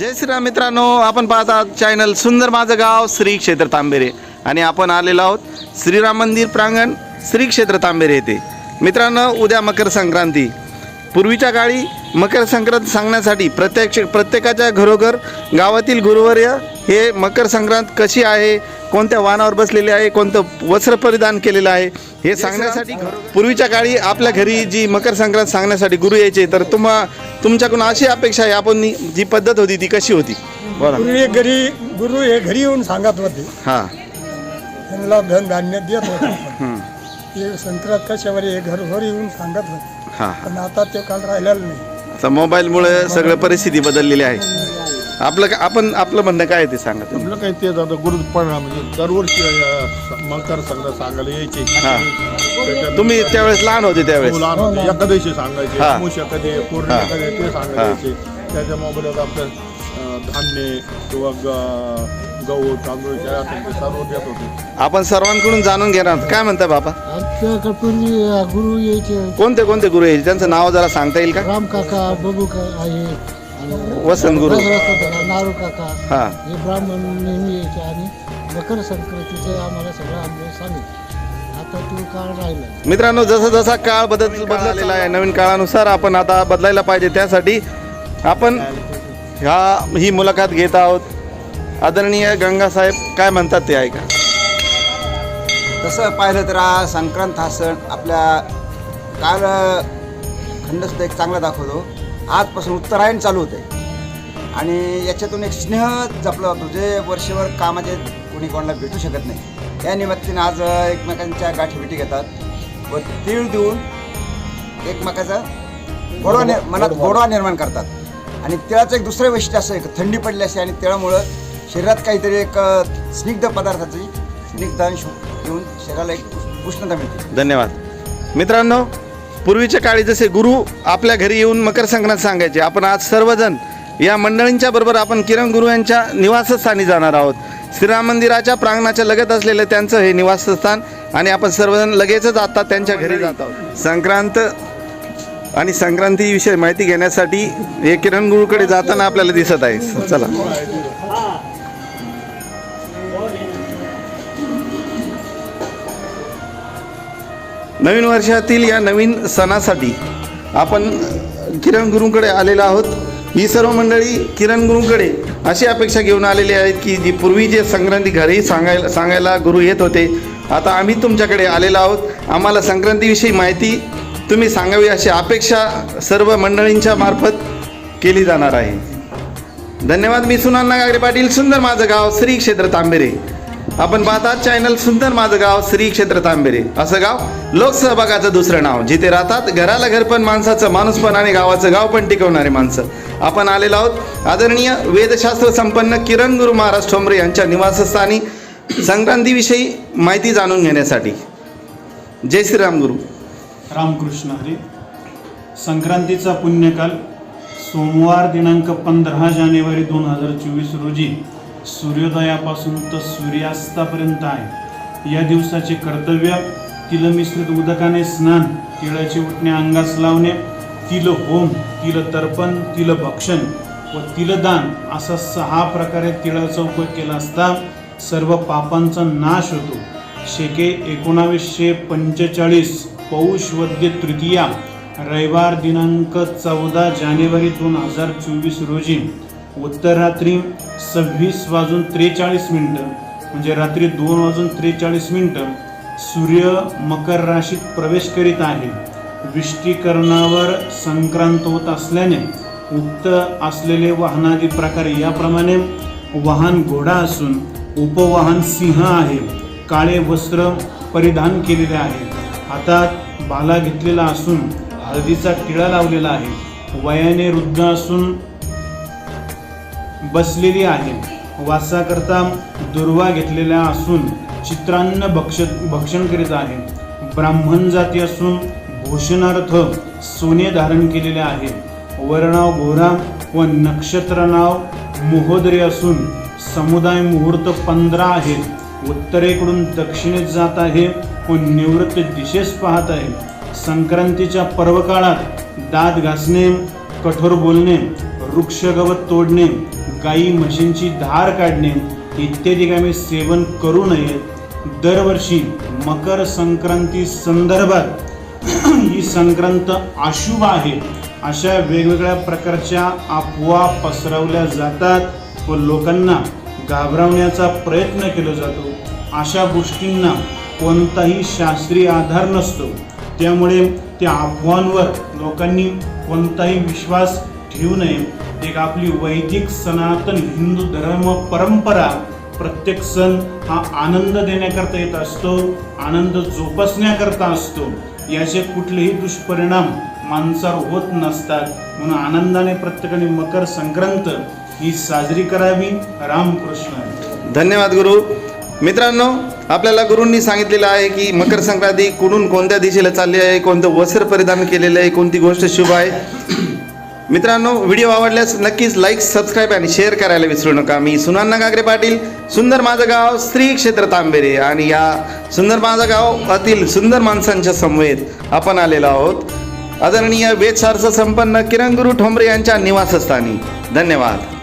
जय श्रीराम मित्रांनो आपण पाहता चॅनल सुंदर माझं गाव श्री क्षेत्र तांबेरे. आणि आपण आलेलो आहोत श्रीराम मंदिर प्रांगण श्री क्षेत्र तांबेरे येथे. मित्रांनो उद्या मकर संक्रांती. पूर्वीच्या काळी मकर संक्रांत सांगण्यासाठी प्रत्यक्ष प्रत्येकाच्या घरोघर गावातील गुरुवर्य हे मकर संक्रांत कशी आहे कोणत्या वाहनावर बसलेले आहे कोणतं वस्त्र परिधान केलेलं आहे हे सांगण्यासाठी पूर्वीच्या काळी आपल्या घरी जी मकर संक्रांत सांगण्यासाठी गुरु यायचे तर तुम्हा तुमच्याकडून अशी अपेक्षा आहे आपण जी पद्धत होती ती कशी होती? बोला पूर्वी घरी गुरु हे घरी येऊन सांगत होते. हां. त्यांना धन धान्य देत होते. हे संक्रांत कशावर हे घरोघरी येऊन सांगत होते. हां. पण आता ते काल राहिलेलं नाही. आता मोबाईलमुळे सगळं परिस्थिती बदललेली आहे. आपलं का- आपण आपलं म्हणणं काय आहे ते सांगा तुम्ही. आपलं काही तेच आता गुरु पण म्हणजे दरवर्षी अं, मकर संक्रांत सांगायला यायचे हा. त्याच्यात तुम्ही त्यावेळेस लहान होते त्यावेळेस लहान होते एकादशी सांगायचे हा. पौर्णिमा हा. कधी ते हा. सांगायचे त्याच्या मोबाईलात आपलं अं, धान्य किंवा ग- गहू तांदूळ काय असेल ते सर्व देत होते आपण सर्वांकडून जाणून घेणार आहोत. काय म्हणता बाबा आमच्याकडे पूर्वी गुरु यायचे कोणते कोणते गुरु आहे त्यांचं नाव जरा सांगता येईल का राम काका बबू का आहे वसंत गुरु. नारू काका हा. हे ब्राह्मण नेहमी यायचे आणि मकर संक्रांतीचे आम्हाला सगळं अनुभव सांगितलं. आता तो काळ राहिला. मित्रांनो जसा जसा काळ बदल बदललेला आहे नवीन काळानुसार आपण आता बदलायला पाहिजे. त्यासाठी आपण ह्या ही मुलाखत घेत आहोत. आदरणीय गंगासाहेब काय म्हणतात ते ऐका. तसं पाहिलं तर हा संक्रांत हा सण आपल्या काल खंडस्थ एक चांगला दाखवतो. आजपासून उत्तरायण चालू होते आणि याच्यातून एक स्नेह जपला जातो जे वर्षभर कामाचे कोणी कोणाला भेटू शकत नाही. या निमित्ताने आज एकमेकांच्या गाठीभेटी घेतात. व तीळ देऊन एकमेकाचा गोडवा नि मनात गोडवा. निर्माण करतात. आणि तिळाचं एक दुसरं वैशिष्ट्य असं आहे की थंडी पडली असते आणि तिळामुळं शरीरात काहीतरी एक स्निग्ध पदार्थाची स्निग्धांश येऊन शरीराला एक उष्णता मिळते. धन्यवाद. मित्रांनो पूर्वीच्या काळी जसे गुरु आपल्या घरी येऊन मकर संक्रांत सांगायचे आपण आज सर्वजण या मंडळींच्या बरोबर आपण किरण गुरु यांच्या निवासस्थानी जाणार आहोत. श्रीराम मंदिराच्या प्रांगणाच्या लगत असलेलं त्यांचं हे निवासस्थान आणि आपण सर्वजण लगेचच आता त्यांच्या घरी जात आहोत. संक्रांत आणि संक्रांतीविषयी माहिती घेण्यासाठी हे किरण गुरुकडे जाताना आपल्याला दिसत आहे. चला. नवीन वर्षातील या नवीन सणासाठी आपण किरण गुरुंकडे आलेलो आहोत. ही सर्व मंडळी किरण गुरुंकडे अशी अपेक्षा घेऊन आलेली आहेत की जी पूर्वी जे संक्रांती घरी सांगायला सांगायला गुरु येत होते आता आम्ही तुमच्याकडे आलेलो आहोत. आम्हाला संक्रांतीविषयी माहिती तुम्ही सांगावी अशी अपेक्षा सर्व मंडळींच्या मार्फत केली जाणार आहे. धन्यवाद मी सुनान्ना गागरे पाटील सुंदर माझं गाव श्री क्षेत्र तांबेरे. आपण पाहतात चॅनल सुंदर माझं गाव श्री क्षेत्र तांबेरे. असं गाव लोकसहभागाचं दुसरं नाव जिथे राहतात घराला घर पण माणसाचं माणूस पण आणि गावाचं गाव पण टिकवणारे माणसं. आपण आलेलो आहोत आदरणीय वेदशास्त्र संपन्न किरण गुरु महाराज ठोंबरे यांच्या निवासस्थानी संक्रांतीविषयी माहिती जाणून घेण्यासाठी. जय श्रीराम गुरु. रामकृष्ण हरी. संक्रांतीचा पुण्यकाल सोमवार दिनांक पंधरा जानेवारी दोन हजार चोवीस रोजी सूर्योदयापासून तर सूर्यास्तापर्यंत आहे. या दिवसाचे कर्तव्य तिलमिश्रित उदकाने स्नान तिळाचे उठणे अंगास लावणे तिल होम तिल तर्पण तिल भक्षण व तिलदान असा सहा प्रकारे तिळाचा उपयोग केला असता सर्व पापांचा नाश होतो. शेके एकोणावीसशे पंचेचाळीस पौष वद्य तृतीया रविवार दिनांक चौदा जानेवारी दोन हजार चोवीस रोजी उत्तर रात्री सव्वीस वाजून त्रेचाळीस मिनटं म्हणजे रात्री दोन वाजून त्रेचाळीस मिनटं सूर्य मकर राशीत प्रवेश करीत आहे. विष्टीकरणावर संक्रांत होत असल्याने उक्त असलेले वाहनादी प्रकार याप्रमाणे वाहन घोडा असून उपवाहन सिंह आहे. काळे वस्त्र परिधान केलेले आहे. हातात बाला घेतलेला असून हळदीचा टिळा लावलेला आहे. वयाने वृद्ध असून बसलेली आहे. वासाकरता दुर्वा घेतलेल्या असून चित्रान्न भक्ष भक्षण करीत आहे. ब्राह्मण जाती असून भूषणार्थ सोने धारण केलेले आहे. वर्णाव घोरा व नक्षत्र नाव मोहोदरे असून समुदाय मुहूर्त पंधरा आहेत. उत्तरेकडून दक्षिणेत जात आहे व निवृत्त दिशेस पाहत आहे. संक्रांतीच्या पर्वकाळात दात घासणे कठोर बोलणे वृक्षगवत तोडणे गाई म्हशींची धार काढणे इत्यादी कामे सेवन करू नयेत दरवर्षी मकर संक्रांती संदर्भात ही संक्रांत अशुभ आहे. अशा वेगवेगळ्या प्रकारच्या अफवा पसरवल्या जातात व लोकांना घाबरवण्याचा प्रयत्न केला जातो. अशा गोष्टींना कोणताही शास्त्रीय आधार नसतो. त्यामुळे त्या अफवांवर लोकांनी कोणताही विश्वास ठेवू नये. एक आपली वैदिक सनातन हिंदू धर्म परंपरा प्रत्येक सण हा आनंद देण्याकरता येत असतो आनंद जोपासण्याकरता असतो. याचे कुठलेही दुष्परिणाम माणसावर होत नसतात. म्हणून आनंदाने प्रत्येकाने मकर संक्रांत ही साजरी करावी. रामकृष्ण. धन्यवाद गुरु. मित्रांनो आपल्याला गुरूंनी सांगितलेलं आहे की मकर संक्रांती कुठून कोणत्या दिशेला चालली आहे कोणतं वस्त्र परिधान केलेलं आहे कोणती गोष्ट शुभ आहे. मित्रांनो व्हिडिओ आवडल्यास नक्कीच लाईक सबस्क्राईब आणि शेअर करायला विसरू नका. मी सुनान्ना गागरे पाटील सुंदर माझं गाव स्त्री क्षेत्र तांबेरे आणि या सुंदर माझं गाव अतील सुंदर माणसांच्या समवेत आपण आलेलो आहोत. आदरणीय वेदशास्त्र संपन्न किरण गुरु ठोंबरे यांच्या निवासस्थानी. धन्यवाद.